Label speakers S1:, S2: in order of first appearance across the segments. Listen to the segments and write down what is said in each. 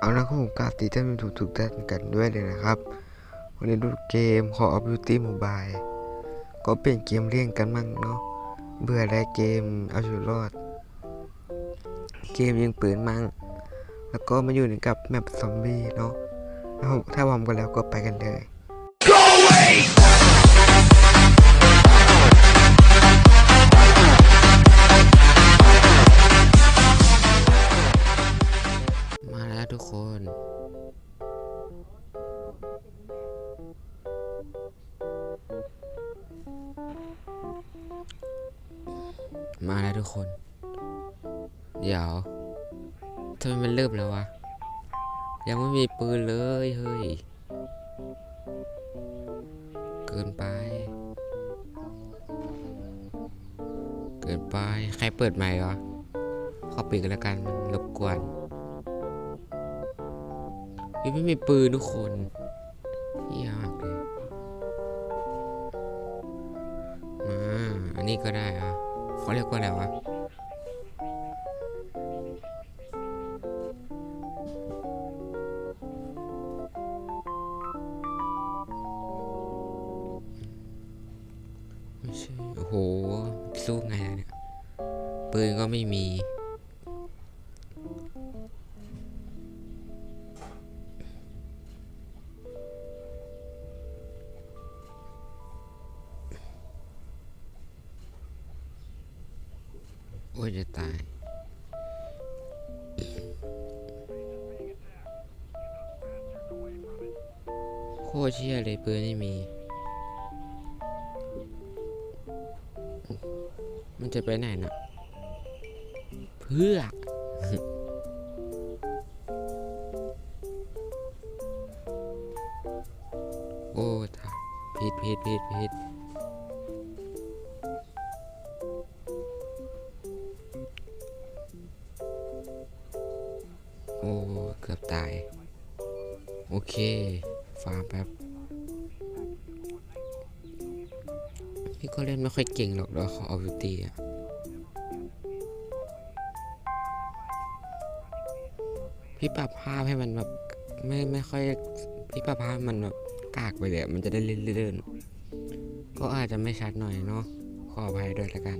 S1: เอาละครับผมกราบตีท่านผู้ชมทุกท่านกันด้วยเลยนะครับ วันนี้ดูเกม Call of Duty Mobile ก็เป็นเกมเลี่ยงกันมั่งเนาะเบื่อแล้วเกมเอาชีวิตรอด เกมยิงปืนมั่ง แล้วก็มาอยู่ในกับแมปซอมบี้เนาะถ้าผมถ้าพร้อมกันแล้วก็ไปกันเลยมา ทุกคน มาแล้วทุกคน เดี๋ยวทำไมมันเริ่มแล้ววะ ยังไม่มีปืนเลยเฮ้ย เกินไป เกินไป ใครเปิดไมค์วะขอปิดกันแล้วกันมันรบกวน ยังไม่มีปืนทุกคนเยี่ยมากเลยมาอันนี้ก็ได้อะเขาเรียกว่าอะไรวะไม่ใช่โอ้โหสู้ไงเนี่ยปืนก็ไม่มี อ้ยจะตาย โคตรเชี่ยเลยปืนไม่มี มันจะไปไหนนะเพื่อโอ้ตายผิดผิดผิดผิด โอ้เกือบตาย โอเค ฟาร์มแป๊บพี่ก็เล่นไม่ค่อยเก่งหรอกดอกของออฟตีอะพี่ปรับภาพให้มันแบบไม่ไม่ค่อยพี่ปรับภาพมันแบบกากไปเลยมันจะได้เลื่อนๆก็อาจจะไม่ชัดหน่อยเนาะขออภัยด้วยละกัน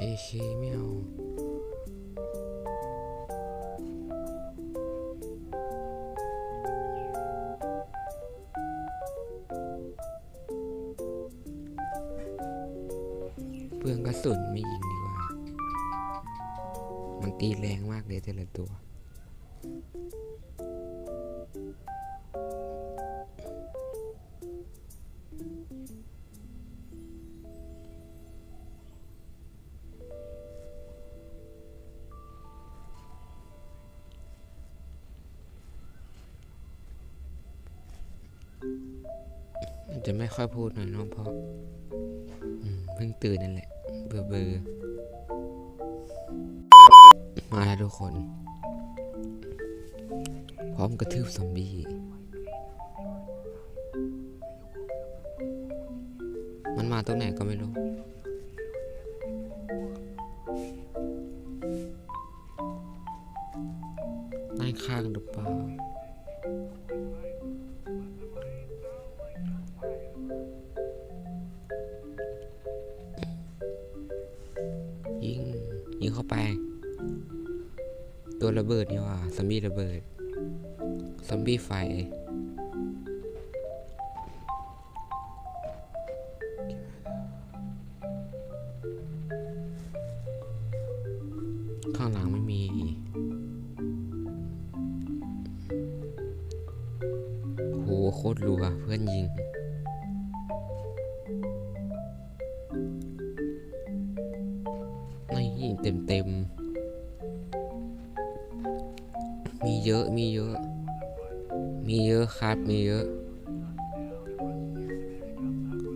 S1: เอเคไม่เอาเปลืองกระสุนไม่ยิงดีกว่า มันตีแรงมากเลยแต่ละตัว จะไม่ค่อยพูดหน่อยน้องเพราะอืมเพิ่งตื่นนั่นแหละ เบอร์เบอร์มาแล้วทุกคน พร้อมกระทืบซอมบี้ มันมาตรงไหนก็ไม่รู้ด้านข้างหรือเปล่า ระเบิดนี่ว่าซอมบี้ระเบิดซอมบี้ไฟข้างหลังไม่มีโหโคตรรัวเพื่อนยิงไม่ยิงเต็มเต็ม มีเยอะมีเยอะ มีเยอะครับมีเยอะ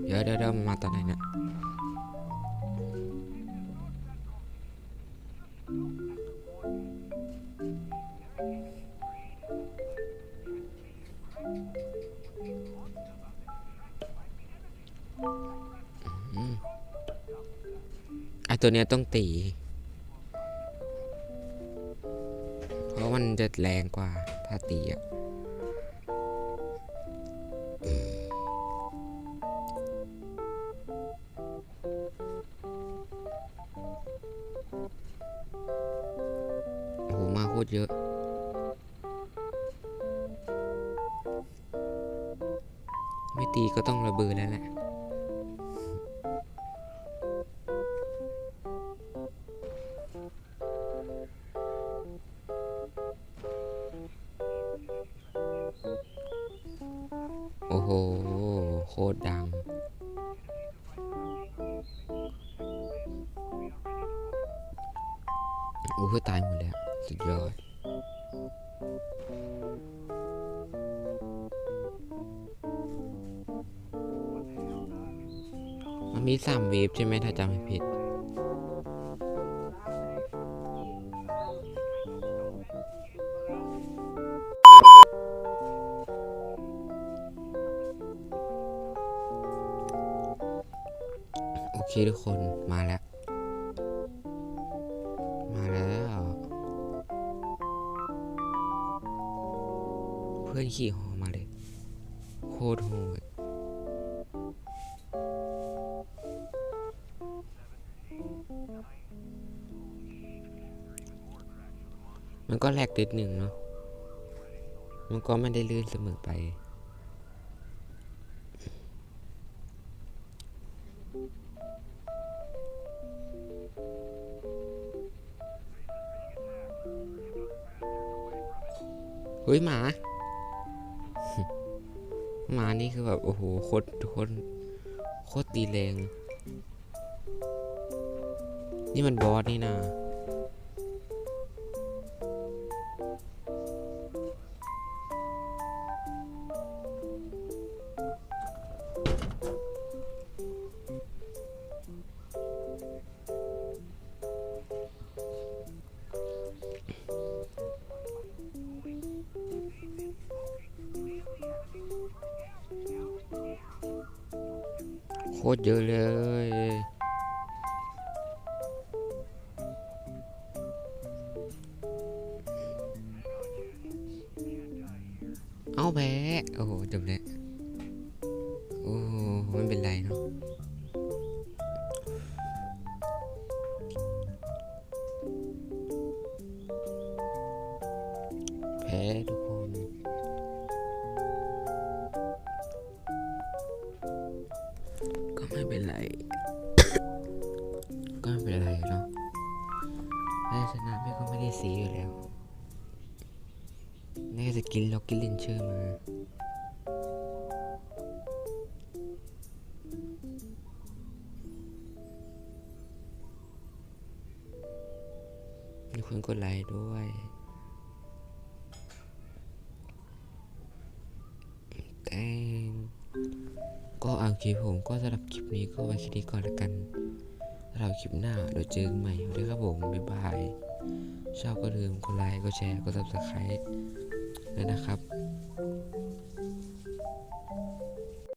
S1: เดี๋ยวเดี๋ยวเดี๋ยวมันมาตอนไหนเนี่ยอืมไอตัวเนี้ยต้องตี
S2: มันจะแรงกว่า ถ้าตีอะโอ้โหมาโคตรเยอะไม่ตีก็ต้องระเบิดแล้วแหละ โอ้โหตายหมดแล้วสุดยอดมันมีสามเวฟใช่ไหมถ้าจำไม่ผิด ทุกคนมาแล้ว มาแล้ว เพื่อนขี่หอมาเลย โคตรโหดมันก็แลกติดหนึ่งเนาะ มันก็ไม่ได้ลื่นเสมอไป เฮ้ยหมา หมานี่คือแบบ โอ้โหโคตรโคตรโคตรตีแรง นี่มันบอสนี่นะ ตรเยอะเลยเอาแพ้โอ้โหจบแล้วโอ้โหไม่เป็นไรเนาะ ไม่เป็นไร ก็ไม่เป็นไรเนาะแพ้ชนะแม่ก็ไม่ได้สีอยู่แล้วแม่จะกินล็อกกินลินเชอร์มามีคนกดไลค์ด้วย ก็เอาคลิปผมก็สำหรับคลิปนี้ก็ไว้แค่นี้ก่อนละกันเราคลิปหน้าเดี๋ยวเจอกันใหม่ด้วยครับผมบ๊ายบายชอบก็ลืมกดไลค์กดแชร์กดซับสไครต์ด้วยนะครับ